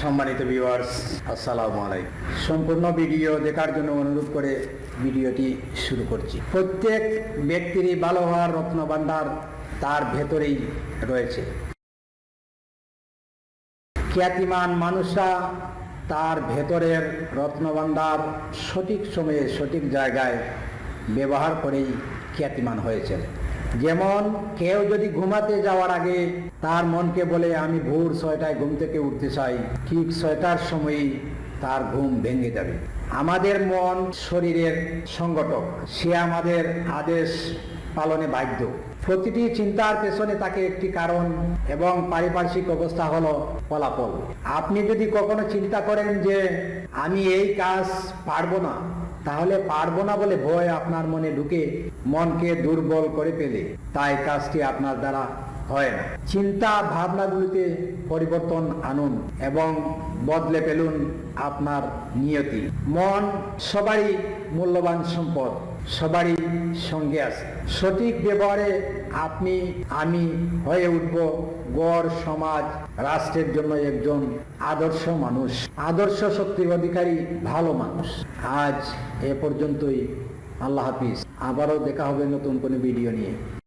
সম্মানিত ভিউয়ার্স আসসালামু আলাইকুম। সম্পূর্ণ ভিডিও দেখার জন্য অনুরোধ করে ভিডিওটি শুরু করছি। প্রত্যেক ব্যক্তিরই ভালো হওয়ার রত্ন ভাণ্ডার তার ভেতরেই রয়েছে। খ্যাতিমান মানুষরা তার ভেতরের রত্নভাণ্ডার সঠিক সময়ে সঠিক জায়গায় ব্যবহার করেই খ্যাতিমান হয়েছেন। যেমন কেউ যদি ঘুমাতে যাওয়ার আগে তার মনকে বলে, আমি ভোর ছয়টায় ঘুম থেকে উঠতে চাই। ঠিক ছয়টার সময়ই তার ঘুম ভেঙে যাবে। আমাদের মন শরীরের সংগঠক। সে আমাদের আদেশ পালনে বাধ্য। প্রতিটি চিন্তার পেছনে তাকে একটি কারণ এবং পারিপার্শ্বিক অবস্থা হলো ফলাফল। আপনি যদি কখনো চিন্তা করেন যে, আমি এই কাজ পারব না তাহলে পারব না বলে ভয় আপনার মনে ঢুকে মনকে দুর্বল করে ফেলে। তাই কাজটি আপনার দ্বারা হয় না। চিন্তা ভাবনাগুলিতে পরিবর্তন আনুন এবং বদলে ফেলুন আপনার নিয়তি। মন সবারই মূল্যবান সম্পদ, সবারই সঙ্গে আছে। সঠিক ব্যবহারে আপনি, আমি হয়ে উঠব গড় সমাজ, রাষ্ট্রের জন্য একজন আদর্শ মানুষ, আদর্শ শক্তির অধিকারী, ভালো মানুষ। আজ এ পর্যন্তই। আল্লাহ হাফিজ। আবারও দেখা হবে নতুন কোনো ভিডিও নিয়ে।